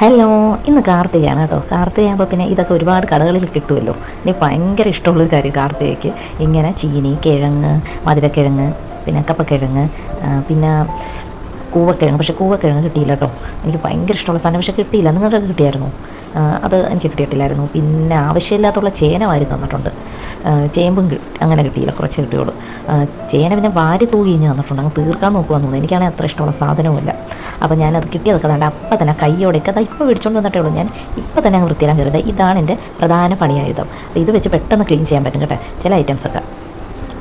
Hello ഇന്ന് കാർത്തികയാണ് കേട്ടോ. കാർത്തികയാകുമ്പോൾ പിന്നെ ഇതൊക്കെ ഒരുപാട് കടകളിൽ കിട്ടുമല്ലോ. ഇനി ഭയങ്കര ഇഷ്ടമുള്ളൊരു കാര്യം കാർത്തികയ്ക്ക്. ഇങ്ങനെ ചീനി കിഴങ്ങ് മധുരക്കിഴങ്ങ് പിന്നെ കപ്പക്കിഴങ്ങ് പിന്നെ കൂവക്കിഴങ്ങ് പക്ഷേ കൂവക്കിഴങ്ങ് കിട്ടിയില്ല കേട്ടോ. എനിക്ക് ഭയങ്കര ഇഷ്ടമുള്ള സാധനം. പക്ഷേ കിട്ടിയില്ല. നിങ്ങൾക്കൊക്കെ കിട്ടിയായിരുന്നു? അത് എനിക്ക് കിട്ടിയിട്ടില്ലായിരുന്നു. പിന്നെ ആവശ്യമില്ലാത്തുള്ള ചേന വാരി തന്നിട്ടുണ്ട്. ചേമ്പും അങ്ങനെ കിട്ടിയില്ല. കുറച്ച് കിട്ടിയുള്ളൂ. ചേന പിന്നെ വാരി തൂകി ഇഞ്ഞ് തന്നിട്ടുണ്ട്. അങ്ങ് തീർക്കാൻ നോക്കുവാന്ന് തോന്നുന്നു. എനിക്കാണെങ്കിൽ അത്ര ഇഷ്ടമുള്ള സാധനവുമില്ല. അപ്പോൾ ഞാനത് കിട്ടിയതൊക്കെ തന്നെ അപ്പം തന്നെ കൈയോടെയൊക്കെ അതാ ഇപ്പോൾ പിടിച്ചോണ്ട് വന്നിട്ടേ ഉള്ളൂ ഞാൻ. ഇപ്പം തന്നെ അങ്ങ് വൃത്തിയിലാൻ കയറിയത് ഇതാണ് എന്റെ പ്രധാന പണിയായുധം. ഇത് വെച്ച് പെട്ടെന്ന് ക്ലീൻ ചെയ്യാൻ പറ്റും കേട്ടോ. ചില ഐറ്റംസൊക്കെ.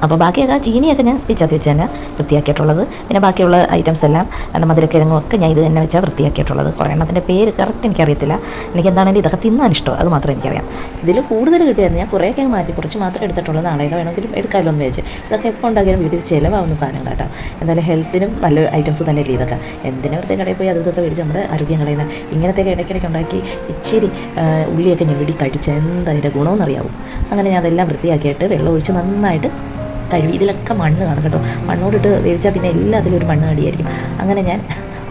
അപ്പോൾ ബാക്കിയൊക്കെ ചീനിയൊക്കെ ഞാൻ പിച്ചാത്തി വെച്ച് തന്നെ വൃത്തിയാക്കിയിട്ടുള്ളത്. പിന്നെ ബാക്കിയുള്ള ഐറ്റംസ് എല്ലാം മധുരക്കിഴങ്ങും ഒക്കെ ഞാൻ ഇത് തന്നെ വെച്ചാൽ വൃത്തിയാക്കിയിട്ടുള്ളത്. കുറേ എണ്ണത്തിന്റെ പേര് കറക്റ്റ് എനിക്കറിയത്തില്ല. എനിക്ക് എന്താണെങ്കിലും ഇതൊക്കെ തിന്നാൻ ഇഷ്ടം അത് മാത്രമേ എനിക്കറിയാം. ഇതിൽ കൂടുതൽ കിട്ടിയായിരുന്നു. ഞാൻ കുറേയൊക്കെ മാറ്റി. കുറച്ച് മാത്രം എടുത്തിട്ടുള്ളൂ. നാളെയൊക്കെ വേണമെങ്കിലും എടുക്കാമല്ലോ എന്ന് വെച്ച് ഇതൊക്കെ എപ്പോൾ ഉണ്ടാക്കിയാലും വീട്ടിൽ ചിലവാകുന്ന സാധനം കേട്ടോ. എന്തായാലും ഹെൽത്തിനും നല്ല ഐറ്റംസ് തന്നെ അല്ലേ ഇതൊക്കെ. എന്തിനാ വെറുതെ കടയിൽ പോയി അതൊക്കെ മേടിച്ച് നമ്മുടെ ആരോഗ്യം കളയുന്ന? ഇങ്ങനത്തെയൊക്കെ ഇടയ്ക്കിടയ്ക്ക് ഉണ്ടാക്കി ഇച്ചിരി ഉള്ളിയൊക്കെ ഞെവിടി കഴിച്ച് എന്താ അതിന്റെ ഗുണമെന്നറിയാവും? അങ്ങനെ ഞാൻ അതെല്ലാം വൃത്തിയാക്കിയിട്ട് വെള്ളം ഒഴിച്ച് നന്നായിട്ട് കഴുകി ഇതിലൊക്കെ മണ്ണ് കാണും കേട്ടോ. മണ്ണോടിട്ട് വേവിച്ചാൽ പിന്നെ എല്ലാ അതിലൊരു മണ്ണ് കടിയായിരിക്കും. അങ്ങനെ ഞാൻ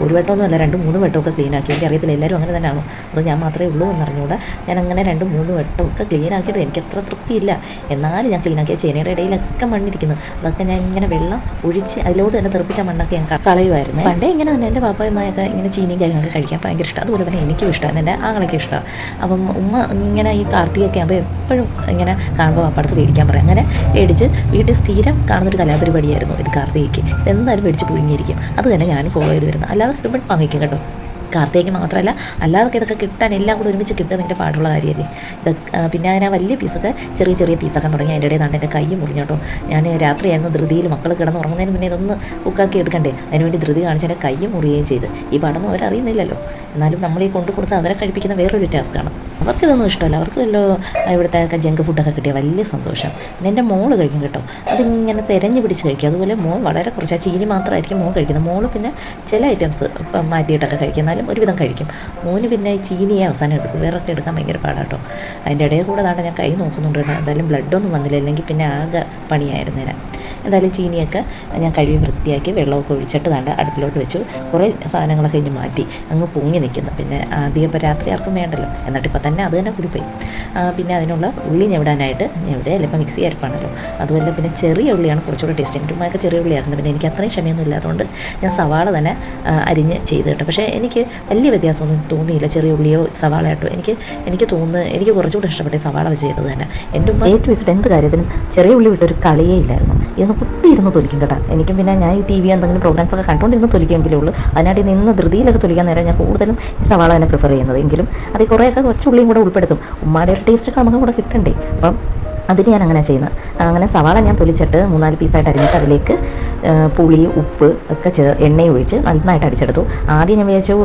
ഒരു വട്ടമൊന്നും അല്ല രണ്ട് മൂന്ന് വട്ടമൊക്കെ ക്ലീൻ ആക്കി. എനിക്ക് അറിയത്തില്ല എല്ലാവരും അങ്ങനെ തന്നെയാണോ? അത് ഞാൻ മാത്രമേ ഉള്ളൂ എന്നറിഞ്ഞുകൂടാ ഞാൻ അങ്ങനെ രണ്ട് മൂന്ന് വട്ടമൊക്കെ ക്ലീൻ ആക്കിയിട്ട് എനിക്ക് അത്ര തൃപ്തിയില്ല. എന്നാലും ഞാൻ ക്ലീൻ ആക്കിയ ചേനയുടെ ഇടയിലൊക്കെ മണ്ണിരിക്കുന്നു. അതൊക്കെ ഞാൻ ഇങ്ങനെ വെള്ളം ഒഴിച്ച് അതിലോട്ട് തന്നെ തെറിപ്പിച്ച മണ്ണൊക്കെ ഞാൻ കളയുമായിരുന്നു പണ്ടേ ഇങ്ങനെ തന്നെ എന്റെ പാപ്പയമ്മയൊക്കെ ഇങ്ങനെ ചീനിയും കാര്യങ്ങളൊക്കെ കഴിക്കാൻ ഭയങ്കര ഇഷ്ടം. അതുപോലെ തന്നെ എനിക്കും ഇഷ്ടമാണ് എന്റെ ആങ്ങളൊക്കെ ഇഷ്ടമാണ് അപ്പം ഉമ്മ ഇങ്ങനെ ഈ കാർത്തികൊക്കെ ആകുമ്പോൾ എപ്പോഴും ഇങ്ങനെ കാണുമ്പോൾ അപ്പുറത്ത് മേടിക്കാൻ പറയും. അങ്ങനെ മേടിച്ച് വീട്ടിൽ സ്ഥിരം കാണുന്നൊരു കലാപരിപാടിയായിരുന്നു ഇത് കാർത്തികയ്ക്ക്. എന്തായാലും മേടിച്ച് പുഴുങ്ങിയിരിക്കും. അത് തന്നെ ഞാനും ഫോളോ ചെയ്ത് വരുന്നത്. അല്ലാതെ കിട്ടുമ്പോൾ വാങ്ങിക്കും കേട്ടോ. കാർത്തികയ്ക്ക് മാത്രമല്ല അല്ലാതെ ഇതൊക്കെ കിട്ടാൻ എല്ലാം കൂടെ ഒരുമിച്ച് കിട്ടാൻ ഭയങ്കര പാടുള്ള കാര്യമല്ലേ? ഇതൊക്കെ പിന്നെ ഞാൻ വലിയ പീസൊക്കെ ചെറിയ ചെറിയ പീസൊക്കെ തുടങ്ങി അതിന്റെ ഇടയിൽ എന്റെ കൈ മുറിഞ്ഞു കേട്ടോ. ഞാൻ രാത്രിയായിരുന്നു ധൃതിയിൽ മക്കൾ കിടന്ന് ഉറങ്ങുന്നതിന് മുന്നേ ഇതൊന്ന് ഉക്കാക്കി എടുക്കണ്ടേ? അതിനുവേണ്ടി ധൃതി കാണിച്ച് എന്റെ കൈ മുറിയുകയും ചെയ്ത്. ഈ പടമൊന്നും അവരറിയുന്നില്ലല്ലോ. എന്നാലും നമ്മൾ ഈ കൊണ്ടു കൊടുത്ത് അവരെ കഴിപ്പിക്കുന്ന വേറൊരു ടാസ്ക്കാണ്. അവർക്കിതൊന്നും ഇഷ്ടമല്ല. അവർക്ക് വല്ലോ ഇവിടുത്തെ ജങ്ക് ഫുഡൊക്കെ കിട്ടിയ വലിയ സന്തോഷം. പിന്നെ എന്റെ മോൾ കഴിക്കും കേട്ടോ. അതിങ്ങനെ തിരഞ്ഞു പിടിച്ച് കഴിക്കും. അതുപോലെ മോൻ വളരെ കുറച്ച് ആ ചീനി മാത്രമായിരിക്കും മോൻ കഴിക്കുന്നത്. മോൾ പിന്നെ ചില ഐറ്റംസ് മാറ്റിയിട്ടൊക്കെ കഴിക്കും. എന്നാലും ഒരുവിധം കഴിക്കും. മോന് പിന്നെ ചീനിയെ അവസാനം എടുക്കും വേറൊക്കെ എടുക്കാൻ ഭയങ്കര പാടാട്ടോ. അതിന്റെ ഇടയിൽ കൂടെ ഞാൻ കൈ നോക്കുന്നുണ്ട്. എന്തായാലും ബ്ലഡൊന്നും വന്നില്ല. അല്ലെങ്കിൽ പിന്നെ ആകെ പണിയായിരുന്നേനെ. എന്തായാലും ചീനിയൊക്കെ ഞാൻ കഴുകി വൃത്തിയാക്കി വെള്ളമൊക്കെ ഒഴിച്ചിട്ട് നല്ല അടുപ്പിലോട്ട് വെച്ചു. കുറേ സാധനങ്ങളൊക്കെ ഇനി മാറ്റി അങ്ങ് പൊങ്ങി നിൽക്കുന്നു പിന്നെ ആദ്യം ഇപ്പോൾ രാത്രി ആർക്കും വേണ്ടല്ലോ. എന്നിട്ട് ഇപ്പോൾ തന്നെ അത് തന്നെ കൂടിപ്പോയി. പിന്നെ അതിനുള്ള ഉള്ളി ഞെവിടാനായിട്ട് ഞെവിടെ ഇപ്പം മിക്സി അരപ്പാണല്ലോ. അതുപോലെ പിന്നെ ചെറിയ ഉള്ളിയാണ് കുറച്ചുകൂടെ ടേസ്റ്റ് എന്റെ ഉമ്മയൊക്കെ ചെറിയ ഉള്ളിയാക്കുന്നത് പിന്നെ എനിക്ക് അത്രയും ക്ഷമയൊന്നും ഇല്ലാത്തതുകൊണ്ട് ഞാൻ സവാള തന്നെ അരിഞ്ഞ് ചെയ്ത് കേട്ടോ. പക്ഷേ എനിക്ക് വലിയ വ്യത്യാസമൊന്നും തോന്നിയില്ല. ചെറിയ ഉള്ളിയോ സവാളയായിട്ടോ. എനിക്ക് എനിക്ക് തോന്നുന്നു എനിക്ക് കുറച്ചുകൂടെ ഇഷ്ടപ്പെട്ടേ സവാള വെച്ച് ചെയ്തത് തന്നെ. എന്റെ ഉമ്മ ഏറ്റവും വെച്ചിട്ട് എന്ത് കാര്യത്തിനും ചെറിയ ഉള്ളി വിട്ടൊരു കളിയേ ഇല്ലായിരുന്നു. ഇതൊന്ന് കുത്തിയിരുന്ന് തൊലിക്കും കേട്ടോ. എനിക്കും പിന്നെ ഞാൻ ഈ ടി വി എന്തെങ്കിലും പ്രോഗ്രാംസ് ഒക്കെ കണ്ടുകൊണ്ടിരുന്ന് തൊലിക്കുമെങ്കിലേ ഉള്ളൂ. അതിനായിട്ട് നിന്ന് ധൃതിയിലൊക്കെ തൊലിക്കാൻ നേരം ഞാൻ കൂടുതലും ഈ സവാള തന്നെ പ്രിഫർ ചെയ്യുന്നത്. എങ്കിലും അതിൽ കുറേയൊക്കെ കുറച്ചുള്ളിയും കൂടെ ഉൾപ്പെടുത്തും. ഉമ്മാടെ ഒരു ടേസ്റ്റ് ഒക്കെ നമുക്ക് കൂടെ കിട്ടണ്ടേ. അപ്പം അതിന് ഞാൻ അങ്ങനെ ചെയ്യുന്നത്. അങ്ങനെ സവാള ഞാൻ തൊലിച്ചിട്ട് മൂന്നാൽ പീസായിട്ട് അരിഞ്ഞിട്ട് അതിലേക്ക് പുളി ഉപ്പ് ഒക്കെ ചേ എണ്ണയും ഒഴിച്ച് നന്നായിട്ട് അടിച്ചെടുത്തു. ആദ്യം ഞാൻ വിചാരിച്ചു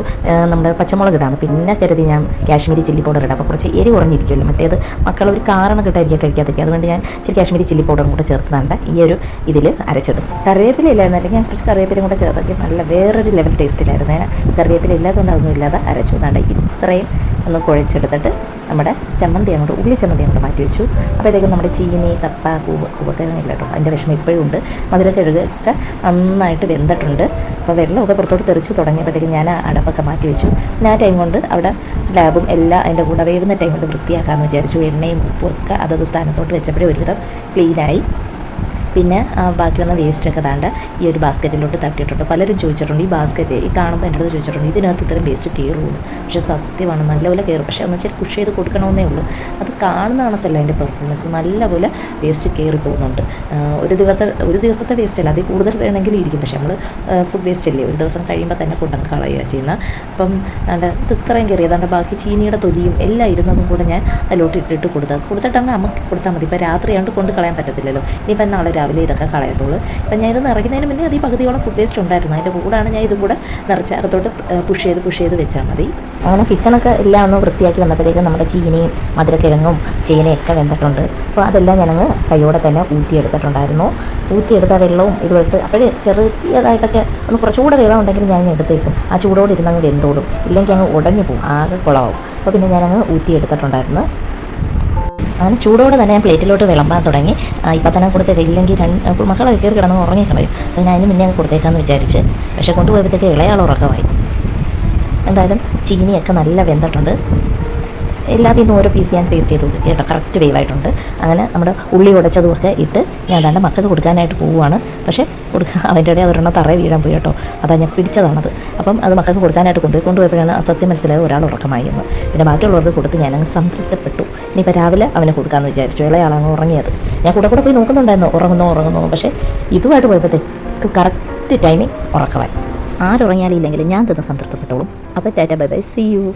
നമ്മുടെ പച്ചമുളക് ഇടാന്ന്. പിന്നെ കരുതി ഞാൻ കാശ്മീരി ചില്ലി പൗഡർ ഇടാം. അപ്പോൾ കുറച്ച് എരി കുറഞ്ഞിരിക്കുമല്ലോ. മറ്റേത് മക്കൾ ഒരു കാരണം കിട്ടായിരിക്കും കഴിക്കാതിരിക്കും അതുകൊണ്ട് ഞാൻ ഇച്ചിരി കാശ്മീരി ചില്ലി പൗഡറും കൂടെ ചേർത്തതാണ്ട്. ഈ ഒരു ഇതിൽ അരച്ചെടുത്തു. കറിവേപ്പില ഇല്ലായിരുന്നു. അല്ലെങ്കിൽ ഞാൻ കുറച്ച് കറിവേപ്പിലയും കൂടെ ചേർത്തൊക്കെ നല്ല വേറൊരു ലെവൽ ടേസ്റ്റിലായിരുന്നു. ഞാൻ കറിവേപ്പില ഇല്ലാത്തതുകൊണ്ട് അതൊന്നും ഇല്ലാതെ അരച്ചു. എന്നാണ്ട് ഇത്രയും ഒന്ന് കുഴച്ചെടുത്തിട്ട് നമ്മുടെ ചമ്മന്തി അങ്ങോട്ട് ഉള്ളി ചമ്മന്തി അങ്ങോട്ട് മാറ്റി വെച്ചു. അപ്പോഴത്തേക്കും നമ്മുടെ ചീനി കപ്പ കൂവ കൂവക്കിഴങ്ങില്ല കേട്ടോ? അതിന്റെ വിഷമം ഇപ്പോഴും ഉണ്ട്. മധുരക്കിഴങ്ങൊക്കെ നന്നായിട്ട് വെന്തിട്ടുണ്ട്. അപ്പോൾ വെള്ളമൊക്കെ പുറത്തോട്ട് തെറിച്ച് തുടങ്ങിയപ്പോഴത്തേക്കും ഞാൻ അടപ്പൊക്കെ മാറ്റി വെച്ചു. ഞാൻ ആ ടൈം കൊണ്ട് അവിടെ സ്ലാബും എല്ലാം അതിന്റെ കൂടെ വേവുന്ന ടൈം കൊണ്ട് വൃത്തിയാക്കാമെന്ന് വിചാരിച്ചു. എണ്ണയും ഉപ്പും ഒക്കെ അതത് സ്ഥാനത്തോട്ട് വെച്ചപ്പോഴേ ഒരുവിധം ക്ലീനായി പിന്നെ ബാക്കി വന്ന വേസ്റ്റൊക്കെ താണ്ട് ഈ ഒരു ബാസ്ക്കറ്റിലോട്ട് തട്ടിയിട്ടുണ്ട്. പലരും ചോദിച്ചിട്ടുണ്ട് ഈ ബാസ്ക്കറ്റ് ഈ കാണുമ്പോൾ എന്റെ അടുത്ത് ചോദിച്ചിട്ടുണ്ട് ഇതിനകത്ത് ഇത്രയും വേസ്റ്റ് കയറുമെന്ന് പക്ഷേ സത്യമാണ് നല്ലപോലെ കയറും. പക്ഷേ ഒന്ന് വെച്ചാൽ പുഷ് ചെയ്ത് കൊടുക്കണമെന്നേ ഉള്ളൂ. അത് കാണുന്ന അതിന്റെ പെർഫോമൻസ് നല്ലപോലെ വേസ്റ്റ് കയറി പോകുന്നുണ്ട്. ഒരു ദിവസത്തെ ഒരു ദിവസത്തെ വേസ്റ്റ് അല്ല അതിൽ കൂടുതൽ വേണമെങ്കിലും ഇരിക്കും. പക്ഷേ നമ്മൾ ഫുഡ് വേസ്റ്റ് അല്ലേ ഒരു ദിവസം കഴിയുമ്പോൾ തന്നെ കൊണ്ടങ്ങ് കളയുക ചെയ്യുന്നത് അപ്പം അതാണ്ട് ഇത് ഇത്രയും കയറി അതാണ്ട് ബാക്കി ചീനിയുടെ തൊലിയും എല്ലാം ഇരുന്നതും കൂടെ ഞാൻ അതിലോട്ട് ഇട്ടിട്ട് കൊടുത്താൽ കൊടുത്തിട്ട് നമുക്ക് കൊടുത്താൽ മതി. ഇപ്പോൾ രാത്രിയാണ്ട് കൊണ്ട് കളയാൻ പറ്റത്തില്ലല്ലോ. ഇനിയിപ്പം നാളെ രാവിലെ ഇതൊക്കെ കളയത്തുള്ളൂ. അപ്പം ഞാൻ ഇത് നിറയ്ക്കുന്നതിന് മുന്നേ അത് പകുതിയോളം ഫുഡ് വേസ്റ്റ് ഉണ്ടായിരുന്നു. അതിന്റെ കൂടാണ് ഞാൻ ഇതും കൂടെ നിറച്ച് അകത്തോട്ട് പുഷ് ചെയ്ത് പുഷ് ചെയ്ത് വെച്ചാൽ മതി. അങ്ങനെ കിച്ചണൊക്കെ എല്ലാം ഒന്ന് വൃത്തിയാക്കി വന്നപ്പോഴത്തേക്കും നമ്മുടെ ചീനിയും മധുരക്കിഴങ്ങും ചീനയൊക്കെ വെന്തിട്ടുണ്ട്. അപ്പോൾ അതെല്ലാം ഞാനങ്ങ് കൈയോടെ തന്നെ ഊറ്റിയെടുത്തിട്ടുണ്ടായിരുന്നു. ഊറ്റിയെടുത്ത വെള്ളവും ഇതുമായിട്ട് അപ്പോഴേ ചെറുതായിട്ടൊക്കെ ഒന്ന് കുറച്ചുകൂടെ വെള്ളം ഉണ്ടെങ്കിൽ ഞാൻ എടുത്തേക്കും. ആ ചൂടോടെ ഇരുന്നങ്ങ് വെന്തോടും ഇല്ലെങ്കിൽ അങ്ങ് ഉടഞ്ഞു പോകും ആകെ കുളമാവും. അപ്പോൾ പിന്നെ ഞാനങ്ങ് ഊറ്റിയെടുത്തിട്ടുണ്ടായിരുന്നു. അങ്ങനെ ചൂടോടെ തന്നെ ഞാൻ പ്ലേറ്റിലോട്ട് വിളമ്പാൻ തുടങ്ങി. ഇപ്പം തന്നെ കൊടുത്തേക്ക്. ഇല്ലെങ്കിൽ രണ്ട് മക്കളൊക്കെ കയറി കിടന്ന് ഉറങ്ങിക്കളയും അപ്പോൾ ഞാൻ അതിന് മുന്നേ അങ്ങ് കൊടുത്തേക്കാന്ന് വിചാരിച്ച്. പക്ഷേ കൊണ്ടുപോയപ്പോഴത്തേക്ക് ഇളയാൾ ഉറക്കമായി. എന്തായാലും ചീനിയൊക്കെ നല്ല വെന്തിട്ടുണ്ട്. എല്ലാത്തിൽ നിന്നും ഓരോ പീസ് ഞാൻ പേസ്റ്റ് ചെയ്ത് കൊടുക്കുക കേട്ടോ. കറക്റ്റ് വേവായിട്ടുണ്ട് അങ്ങനെ നമ്മുടെ ഉള്ളി ഉടച്ചതുമൊക്കെ ഇട്ട് ഞാൻ അതാണ്ട് മക്കൾക്ക് കൊടുക്കാനായിട്ട് പോവുകയാണ് പക്ഷേ കൊടുക്കുക അവന്റെ ഇടയിൽ ഒരെണ്ണം തറയെ വീഴാൻ പോയി കേട്ടോ. അതാ ഞാൻ പിടിച്ചതാണത്. അപ്പം അത് മക്കൾക്ക് കൊടുക്കാനായിട്ട് കൊണ്ടുപോയി കൊണ്ടുപോയപ്പോഴാണ് സത്യം മനസ്സിലായത് ഒരാൾ ഉറക്കമായി എന്ന്. പിന്നെ ബാക്കിയുള്ളവർക്ക് കൊടുത്ത് ഞാനങ്ങ് സംതൃപ്തപ്പെട്ടു. ഇനിയിപ്പോൾ രാവിലെ അവനെ കൊടുക്കാമെന്ന് വിചാരിച്ചു. ഇളയാളങ്ങ് ഉറങ്ങിയത്. ഞാൻ കൂടെ കൂടെ പോയി നോക്കുന്നുണ്ടായിരുന്നു. ഉറങ്ങുന്നു ഉറങ്ങുന്നു. പക്ഷേ ഇതുമായിട്ട് പോയപ്പോഴത്തേക്ക് കറക്റ്റ് ടൈമിങ് ഉറക്കമായി. ആരുറങ്ങിയാലും ഞാൻ തന്നെ സംതൃപ്തപ്പെട്ടോളും. അപ്പോൾ tata bye bye. See you